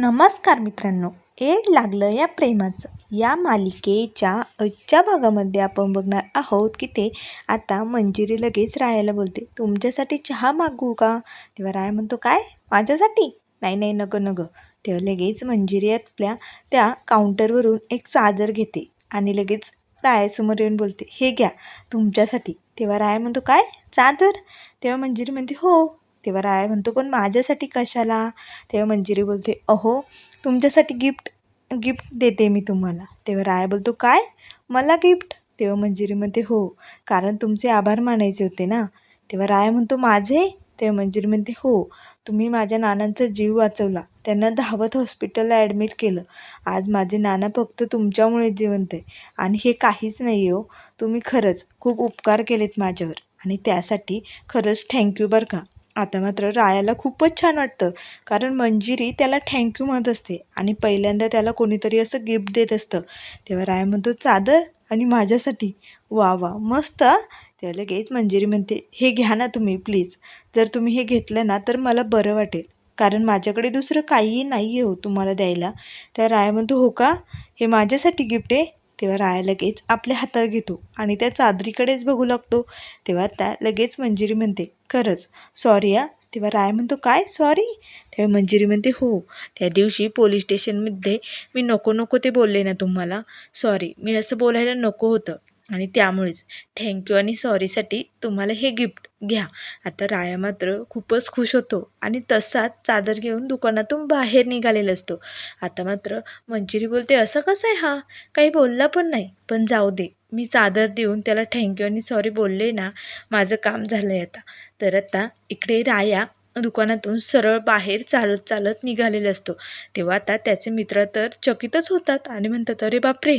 नमस्कार मित्रांनो एड लागलं या प्रेमाचं. या मालिकेच्या आजच्या भागामध्ये आपण बघणार आहोत की ते आता मंजिरी लगेच रायाला बोलते. तुमच्यासाठी चहा मागू का? तेव्हा राय म्हणतो काय? माझ्यासाठी? नाही नाही नको नको. तेव्हा लगेच मंजिरी आपल्या त्या काउंटरवरून एक चादर घेते आणि लगेच रायासमोर येऊन बोलते हे घ्या तुमच्यासाठी. तेव्हा राय म्हणतो काय? चादर? तेव्हा मंजिरी म्हणते हो. तेव्हा राया म्हणतो पण माझ्यासाठी कशाला? तेव्हा मंजिरी बोलते अहो तुमच्यासाठी गिफ्ट गिफ्ट देते मी तुम्हाला. तेव्हा राया बोलतो काय? मला गिफ्ट? तेव्हा मंजिरी म्हणते हो कारण तुमचे आभार मानायचे होते ना. तेव्हा राया म्हणतो माझे? तेव्हा मंजिरी म्हणते हो तुम्ही माझ्या नानांचा जीव वाचवला. त्यांना धावत हॉस्पिटलला ॲडमिट केलं. आज माझे नाना फक्त तुमच्यामुळे जिवंत आहे. आणि हे काहीच नाही हो. तुम्ही खरंच खूप उपकार केलेत माझ्यावर. आणि त्यासाठी खरंच थँक्यू बरं का. आता मात्र रायाला खूपच छान वाटतं. कारण मंजिरी त्याला थँक्यू म्हणत असते. आणि पहिल्यांदा त्याला कोणीतरी असं गिफ्ट देत असतं. तेव्हा राया म्हणतो चादर आणि माझ्यासाठी. वा वा मस्त. त्या तेव्हा लगेच मंजिरी म्हणते हे घ्या ना तुम्ही प्लीज जर तुम्ही हे घेतलं ना तर मला बरं वाटेल. कारण माझ्याकडे दुसरं काहीही नाही आहे हो तुम्हाला द्यायला. त्या राया म्हणतो हो का? हे माझ्यासाठी गिफ्ट आहे? तेव्हा राया लगेच आपल्या हातात घेतो आणि त्या चादरीकडेच बघू लागतो. तेव्हा त्या लगेच मंजिरी म्हणते खरंच? सॉरी हा तेव्हा राय म्हणतो काय? सॉरी तेव्हा मंजिरी म्हणते हो. त्या दिवशी पोलीस स्टेशनमध्ये मी नको नको ते बोलले ना तुम्हाला. सॉरी मी असं बोलायला नको होतं. आणि त्यामुळेच थँक्यू आणि सॉरीसाठी तुम्हाला हे गिफ्ट घ्या. आता राया मात्र खूपच खुश होतो आणि तसाच चादर घेऊन दुकानातून बाहेर निघालेला असतो. आता मात्र मंजिरी बोलते असं कसं आहे हा? काही बोलला पण नाही. पण जाऊ दे. मी चादर देऊन त्याला थँक्यू आणि सॉरी बोलले ना माझं काम झालं आहे आता. तर आता इकडे राया दुकानातून सरळ बाहेर चालत चालत निघालेला असतो. तेव्हा आता त्याचे मित्र तर चकितच होतात आणि म्हणतात अरे बापरे!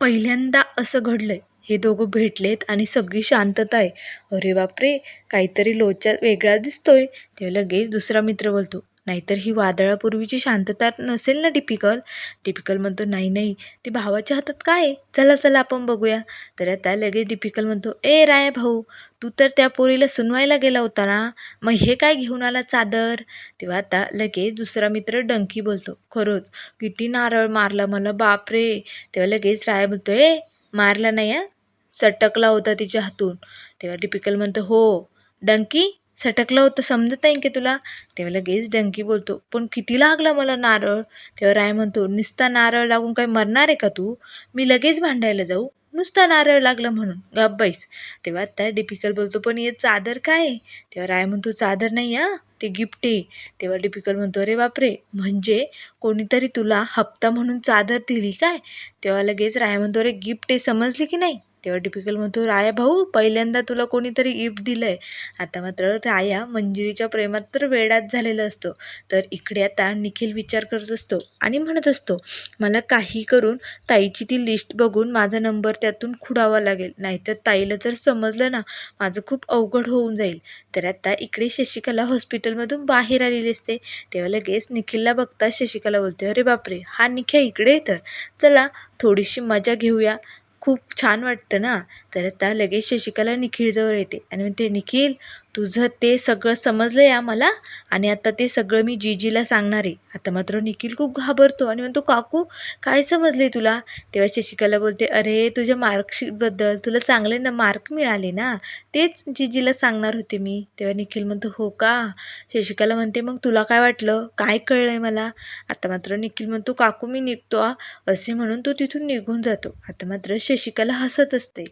पहिल्यांदा असं घडलं आहे हे दोघं भेटलेत आणि सगळी शांतता आहे. अरे बापरे काहीतरी लोचा वेगळा दिसतोय. तेव्हा लगेच दुसरा मित्र बोलतो नाहीतर ही वादळापूर्वीची शांतता नसेल ना टिपिकल टिपिकल म्हणतो नाही नाही. ते भावाच्या हातात काय आहे? चला चला आपण बघूया. तर आता लगेच डिपिकल म्हणतो ए राय भाऊ तू तर त्या पोरीला सुनवायला गेला होता ना? मग हे काय घेऊन आला चादर? तेव्हा आता लगेच दुसरा मित्र डंकी बोलतो खरंच किती नारळ मारला मला बापरे. तेव्हा लगेच राय बोलतो ए मारला नाही हा? सटकला होता तिच्या हातून. तेव्हा डिपिकल म्हणतो हो डंकी सटकलं होतं समजत नाही की तुला. तेव्हा लगेच डंकी बोलतो पण किती लागला मला नारळ? तेव्हा राय म्हणतो नुसता नारळ लागून काय मरणार आहे का तू? मी लगेच भांडायला जाऊ. नुसता नारळ लागला म्हणून. गब्बाईस तेव्हा त्या डिपिकल बोलतो पण हे चादर काय आहे? तेव्हा राय म्हणतो चादर नाही हा ते गिफ्ट आहे. तेव्हा डिपिकल म्हणतो अरे बापरे म्हणजे कोणीतरी तुला हप्ता म्हणून चादर दिली काय? तेव्हा लगेच राय म्हणतो अरे गिफ्ट आहे समजली की नाही? तेव्हा टिपिकल म्हणतो राया भाऊ पहिल्यांदा तुला कोणीतरी गिफ्ट दिलं आहे आता मात्र राया मंजिरीच्या प्रेमात तर वेडाच झालेलं असतो. तर इकडे आता निखिल विचार करत असतो आणि म्हणत असतो मला काही करून ताईची ती लिस्ट बघून माझा नंबर त्यातून खुडावा लागेल. नाहीतर ताईला जर समजलं ना माझं खूप अवघड होऊन जाईल. तर आता इकडे शशिकला हॉस्पिटलमधून बाहेर आलेली असते. तेव्हा लगेच निखिलला बघता शशिकला बोलते अरे बापरे! हा निख्या इकडे तर. चला थोडीशी मजा घेऊया. खूप छान वाटतं ना. तर आता लगेच शशिकला निखिळजवळ येते. आणि म्हणते निखिल तुझं ते सगळं समजलं आहे मला आणि आता ते सगळं मी जीजीला सांगणार आहे. आता मात्र निखिल खूप घाबरतो आणि म्हणतो काकू काय समजले तुला? तेव्हा शशिकला बोलते अरे तुझ्या मार्कशीटबद्दल तुला चांगले ना मार्क मिळाले ना तेच जीजीला सांगणार होते मी. तेव्हा निखिल म्हणतो हो का? शशिकला म्हणते मग तुला काय वाटलं? काय कळलं आहे मला? आता मात्र निखिल म्हणतो काकू मी निघतो असे म्हणून तो तिथून निघून जातो. आता मात्र शशिकला हसत असते.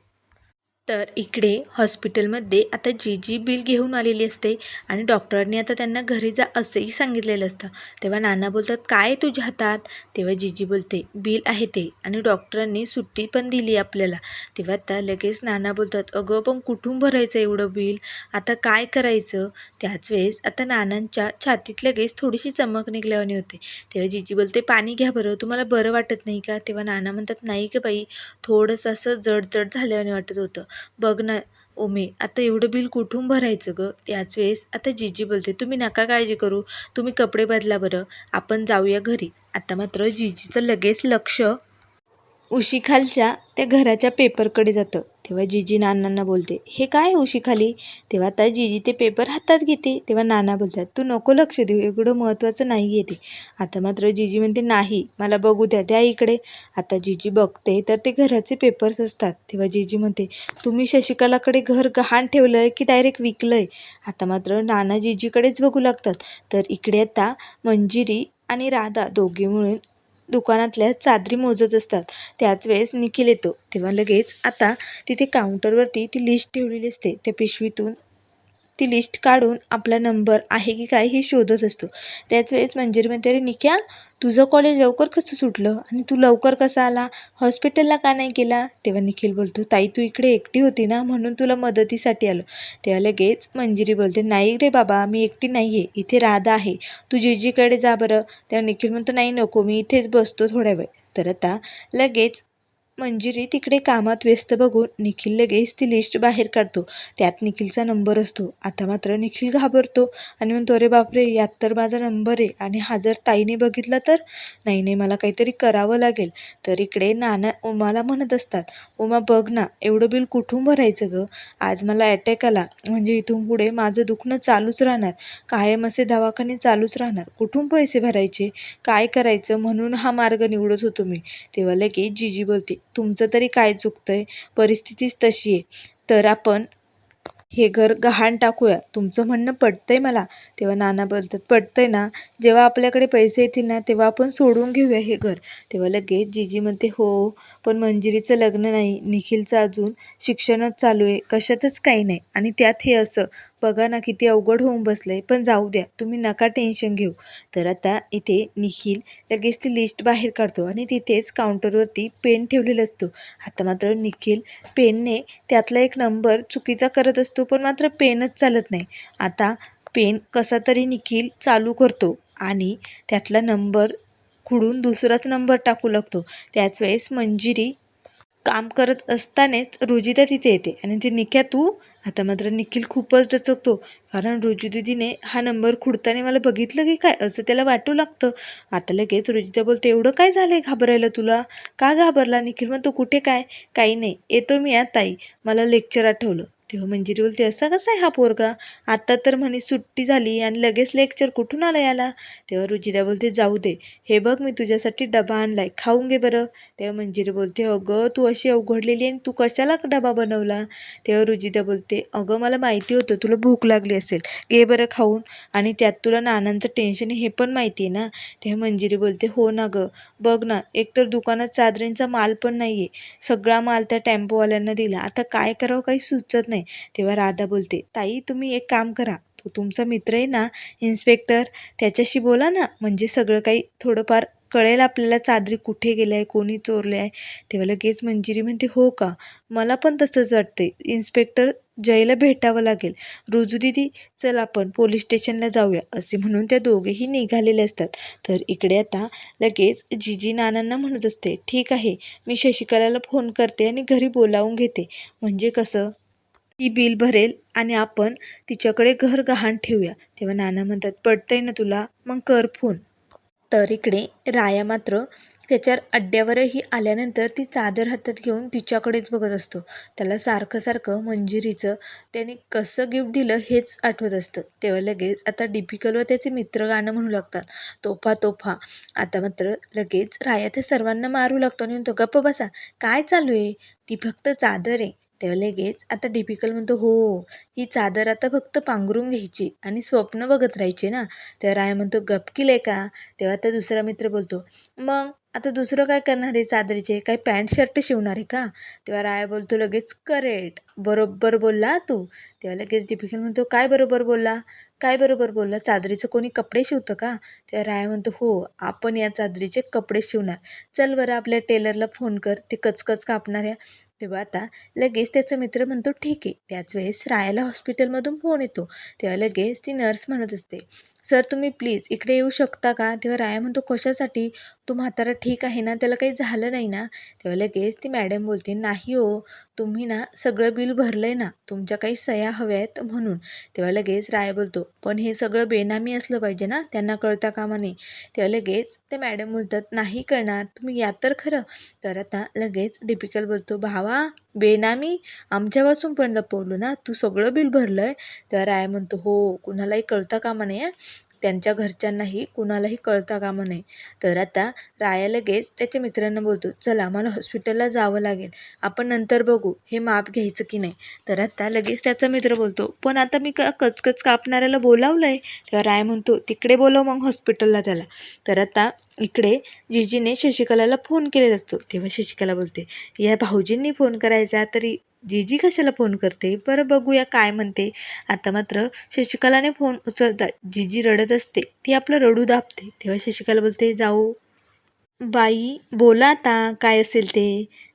तर इकडे हॉस्पिटलमध्ये आता जी जी बिल घेऊन आलेली असते आणि डॉक्टरांनी आता त्यांना घरी जा असंही सांगितलेलं असतं. तेव्हा नाना बोलतात काय तुझ्या हातात? तेव्हा जीजी बोलते बिल आहे ते. आणि डॉक्टरांनी सुट्टी पण दिली आपल्याला. तेव्हा आता लगेच नाना बोलतात अगं पण कुठून भरायचं एवढं बिल? आता काय करायचं? त्याच वेळेस आता नानांच्या छातीत लगेच थोडीशी चमक निघल्यावानी होते. तेव्हा जीजी बोलते पाणी घ्या बरं तुम्हाला बरं वाटत नाही का? तेव्हा नाना म्हणतात नाही का बाई थोडंसं असं जडजड झाल्याने झाल्यावानी वाटत होतं. बघ ना ओमे आता एवढं बिल कुठून भरायचं गं? त्याच वेळेस आता जीजी बोलते तुम्ही नका काळजी करू तुम्ही कपडे बदला बरं आपण जाऊया घरी. आता मात्र जीजीचं लगेच लक्ष उशीखालच्या त्या घराच्या पेपरकडे जातं. तेव्हा जीजी नानांना बोलते हे काय उशीखाली? तेव्हा आता जीजी ते पेपर हातात घेते. तेव्हा नाना बोलतात तू नको लक्ष देऊ एवढं महत्त्वाचं नाही येते आता मात्र जिजी म्हणते नाही मला बघू द्या द्या इकडे. आता जीजी बघते तर ते घराचे पेपर्स असतात. तेव्हा जीजी म्हणते तुम्ही शशिकलाकडे घर गहाण ठेवलं आहे की डायरेक्ट विकलं आहे आता मात्र नाना जीजीकडेच बघू लागतात. तर इकडे आता मंजिरी आणि राधा दोघी मिळून दुकानातल्या चादरी मोजत असतात. त्याच वेळेस निखिल येतो. तेव्हा लगेच आता तिथे काउंटरवरती ती लिस्ट ठेवलेली असते. त्या पिशवीतून ती लिस्ट काढून आपला नंबर आहे की काय हे शोधत असतो. त्याच वेळेस मंजिरी म्हणते अरे निख्या तुझं कॉलेज लवकर कसं सुटलं? आणि तू लवकर कसा आला? हॉस्पिटलला का नाही गेला? तेव्हा निखिल बोलतो ताई तू इकडे एकटी होती ना म्हणून तुला मदतीसाठी आलो. तेव्हा लगेच मंजिरी बोलते नाही रे बाबा मी एकटी नाही आहे इथे राधा आहे. तू जीजीकडे जा बरं. तेव्हा निखिल म्हणतो नाही नको मी इथेच बसतो थोड्या वेळ. तर आता लगेच मंजिरी तिकडे कामात व्यस्त बघून निखिल लगेच ती लिस्ट बाहेर काढतो. त्यात निखिलचा नंबर असतो. आता मात्र निखिल घाबरतो आणि म्हणतो अरे बापरे यात तर माझा नंबर आहे आणि हा जर ताईने बघितला तर? नाही नाही मला काहीतरी करावं लागेल. तर इकडे नाना उमाला म्हणत असतात उमा बघ ना एवढं बिल कुठून भरायचं गं? आज मला अटॅक आला. म्हणजे इथून पुढे माझं दुखणं चालूच राहणार. कायम असे दवाखाने चालूच राहणार. कुठून पैसे भरायचे? काय करायचं? म्हणून हा मार्ग निवडत होतो मी. तेव्हा लगेच जीजी बोलते तुमचं तरी काय चुकतं आहे परिस्थितीच तशी आहे. तर आपण हे घर गहाण टाकूया. तुमचं म्हणणं पटतंय मला. तेव्हा नाना बोलतात आहे ना? जेव्हा आपल्याकडे पैसे येतील ना तेव्हा आपण सोडून घेऊया हे घर. तेव्हा लगेच जीजी म्हणते हो पण मंजिरीचं लग्न नाही. निखिलचं अजून शिक्षणच चालू आहे. कशातच काही नाही. आणि त्यात हे असं बघा ना किती अवघड होऊन बसलंय. पण जाऊ द्या तुम्ही नका टेन्शन घेऊ. तर आता इथे निखिल लगेच ती लिस्ट बाहेर काढतो आणि तिथेच काउंटरवरती पेन ठेवलेला असतो. आता मात्र निखिल पेनने त्यातला एक नंबर चुकीचा करत असतो पण मात्र पेनच चालत नाही. आता पेन कसा तरी निखिल चालू करतो आणि त्यातला नंबर खुडून दुसराच नंबर टाकू लागतो. त्याच वेळेस मंजिरी काम करत असतानाच रुजिता तिथे येते आणि ती निख्या तू आता मात्र निखिल खूपच डचकतो. कारण रुजू दीदीने हा नंबर खुडताना मला बघितलं की काय असं त्याला वाटू लागतं. आता लगेच रुजिता बोलते एवढं काय झालंय घाबरायला तुला? का घाबरला निखिल? म्हणतो कुठे काय? काही नाही. येतो मी या ताई. मला लेक्चर आठवलं. तेव्हा मंजिरी बोलते असा कसा आहे हा पोरगा? आत्ता तर म्हणे सुट्टी झाली आणि लगेच लेक्चर कुठून आलं याला? तेव्हा रुजिदा बोलते जाऊ दे. हे बघ मी तुझ्यासाठी डबा आणलाय. खाऊन घे बरं. तेव्हा मंजिरी बोलते अगं तू अशी अवघडलेली आणि तू कशाला डबा बनवला? तेव्हा रुजिदा बोलते अगं मला माहिती होतं तुला भूक लागली असेल. घे बरं खाऊन. आणि त्यात तुला नानांचं टेन्शन हे पण माहिती आहे ना? तेव्हा मंजिरी बोलते हो ना गं. बघ ना एकतर दुकानात चादरींचा माल पण नाही आहे सगळा माल त्या टेम्पोवाल्यांना दिला. आता काय करावं काही सुचत नाही. तेव्हा राधा बोलते ताई तुम्ही एक काम करा. तो तुमचा मित्र आहे ना इन्स्पेक्टर त्याच्याशी बोला ना. म्हणजे सगळं काही थोडंफार कळेल आपल्याला चादरी कुठे गेलं आहे कोणी चोरले आहे. तेव्हा लगेच मंजिरी म्हणते हो का? मला पण तसंच वाटते इन्स्पेक्टर जयला भेटावं लागेल. रुजू दिदी चल आपण पोलीस स्टेशनला जाऊया. असे म्हणून त्या दोघेही निघालेले असतात. तर इकडे आता लगेच जीजी नानांना म्हणत असते ठीक आहे. मी शशिकलाला फोन करते आणि घरी बोलावून घेते. म्हणजे कसं? ती बिल भरेल आणि आपण तिच्याकडे घर गहाण ठेवूया. तेव्हा नाना म्हणतात पडतंय ना तुला? मग कर फोन. तर इकडे राया मात्र त्याच्यावर अड्ड्यावरही आल्यानंतर ती चादर हातात घेऊन तिच्याकडेच बघत असतो. त्याला सारखं सारखं मंजिरीचं त्याने कसं गिफ्ट दिलं हेच आठवत असतं. तेव्हा लगेच आता डिपिकल व त्याचे मित्र गाणं म्हणू लागतात. तोफा तोफा. आता मात्र लगेच राया त्या सर्वांना मारू लागतो आणि तो गप्प बसा. काय चालू आहे? ती फक्त चादर आहे. तेव्हा लगेच. आता डिपिकल म्हणतो हो ही चादर आता फक्त पांघरून घ्यायची आणि स्वप्न बघत राहायचे ना. तेव्हा राया म्हणतो गपकील का? तेव्हा तर दुसरा मित्र बोलतो मग आता दुसरं काय करणार आहे चादरीचे? काय पॅन्ट शर्ट शिवणार आहे का? तेव्हा राया बोलतो लगेच करेट. बरोबर बोलला तू? तेव्हा लगेच डिपिकल म्हणतो काय बरोबर बोलला? काय बरोबर बोलला? चादरीचं कोणी कपडे शिवतं का? तेव्हा राया म्हणतो हो आपण या चादरीचे कपडे शिवणार. चल बरं आपल्या टेलरला फोन कर. ते कचकच कापणार या तेव्हा आता लगेच त्याचा मित्र म्हणतो ठीक आहे. त्याच वेळेस रायाला हॉस्पिटलमधून फोन येतो. तेव्हा लगेच ती नर्स म्हणत असते सर तुम्ही प्लीज इकडे येऊ शकता का? तेव्हा राया म्हणतो कशासाठी? तो म्हातारा ठीक आहे ना? त्याला काही झालं नाही ना? तेव्हा लगेच ती मॅडम बोलते नाही हो तुम्ही ना सगळं बिल भरलं आहे ना तुमच्या काही सह्या हव्या आहेत म्हणून. तेव्हा लगेच राय बोलतो पण हे सगळं बेनामी असलं पाहिजे ना त्यांना कळता कामा नये तेव्हा लगेच ते मॅडम बोलतात नाही कळणार तुम्ही या तर खरं. तर आता लगेच डिपिकल बोलतो भावा बेनामी? आमच्यापासून पण लपवलं ना तू सगळं बिल भरलं आहे तेव्हा राय म्हणतो हो कुणालाही कळता कामा नये त्यांच्या घरच्यांनाही कुणालाही कळता कामा नये तर आता राया लगेच त्याच्या मित्रांना बोलतो चला मला हॉस्पिटलला जावं लागेल. आपण नंतर बघू हे माप घ्यायचं की नाही. तर आता लगेच त्याचा मित्र बोलतो पण आता मी का कचकच कापणाऱ्याला बोलावलं आहे तेव्हा राय म्हणतो तिकडे बोलव मग हॉस्पिटलला त्याला. तर आता इकडे जीजीने शशिकलाला फोन केलेला असतो. तेव्हा शशिकला बोलते या भाऊजींनी फोन करायचा तरी जीजी कशाला फोन करते? बरं बघूया काय म्हणते. आता मात्र शशिकलाने फोन उचलता जीजी रडत असते ती आपलं रडू दाबते. तेव्हा शशिकला बोलते जाऊ. बाई बोला आता काय असेल ते?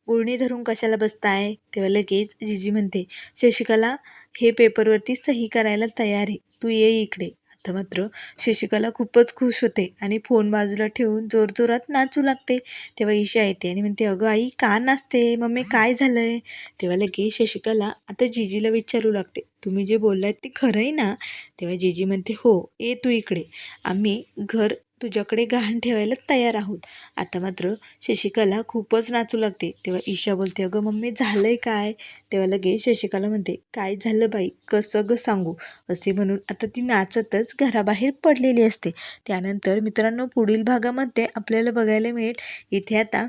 गुळणी धरून कशाला बसताय? तेव्हा लगेच जीजी म्हणते शशिकला हे पेपरवरती सही करायला तयार आहे. तू ये इकडे. आता मात्र शशिकला खूपच खुश होते आणि फोन बाजूला ठेवून जोरजोरात नाचू लागते. तेव्हा ईशा येते आणि म्हणते अगं आई का नाचते? मम्मी काय झालंय? तेव्हा लगेच शशिकला आता जीजीला विचारू लागते तुम्ही जे बोललात ते खरं आहे ना? तेव्हा जीजी म्हणते हो ये तू इकडे. आम्ही घर तुझ्याकडे गहाण ठेवायला तयार आहोत. आता मात्र शशिकला खूपच नाचू लागते. तेव्हा ईशा बोलते अगं मम्मी झालंय काय? तेव्हा लगेच शशिकला म्हणते काय झालं बाई? कसं गं सांगू? असे म्हणून आता ती नाचतच घराबाहेर पडलेली असते. त्यानंतर मित्रांनो पुढील भागामध्ये आपल्याला बघायला मिळेल. इथे आता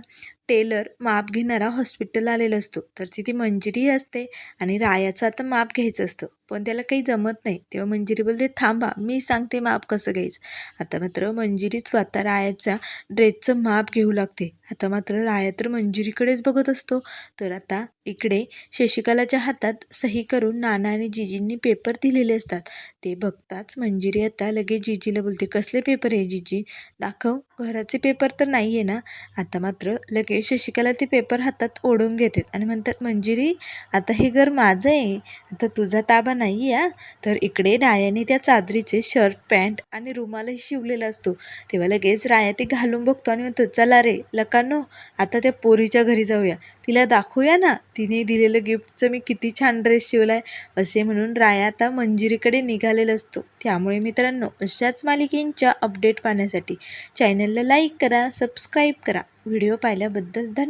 टेलर माप घेणारा हॉस्पिटल आलेला असतो. तर तिथे मंजिरी असते आणि रायाचं आता माप घ्यायचं असतं. पण त्याला काही जमत नाही. तेव्हा मंजिरी बोलते थांबा मी सांगते माप कसं घ्यायचं. आता मात्र मंजिरी स्वतः रायाच्या ड्रेसचं माप घेऊ लागते. आता मात्र राया तर मंजिरीकडेच बघत असतो. तर आता इकडे शशिकलाच्या हातात सही करून नाना आणि जिजींनी पेपर दिलेले असतात. ते बघताच मंजिरी आता लगेच जिजीला बोलते कसले पेपर आहे जिजी? दाखव घराचे पेपर तर नाही आहे ना? आता मात्र लगेच शशिकला ते पेपर हातात ओढून घेते आणि म्हणतात मंजिरी आता हे घर माझं आहे. आता तुझा ताबा नाही आहे तर इकडे रायाने त्या चादरीचे शर्ट पॅन्ट आणि रुमालही शिवलेला असतो. तेव्हा लगेच राया ते घालून बघतो आणि म्हणतो चला रे लकानो आता त्या पोरीच्या घरी जाऊया. तिला दाखवूया ना. तिने दिलेलं गिफ्टचं मी किती छान ड्रेस शिवला आहे असे म्हणून राया आता मंजिरीकडे निघालेला असतो. त्यामुळे मित्रांनो अशाच मालिकेंच्या अपडेट पाहण्यासाठी चॅनलला लाईक करा सबस्क्राईब करा. व्हिडिओ पाहिल्याबद्दल धन्यवाद.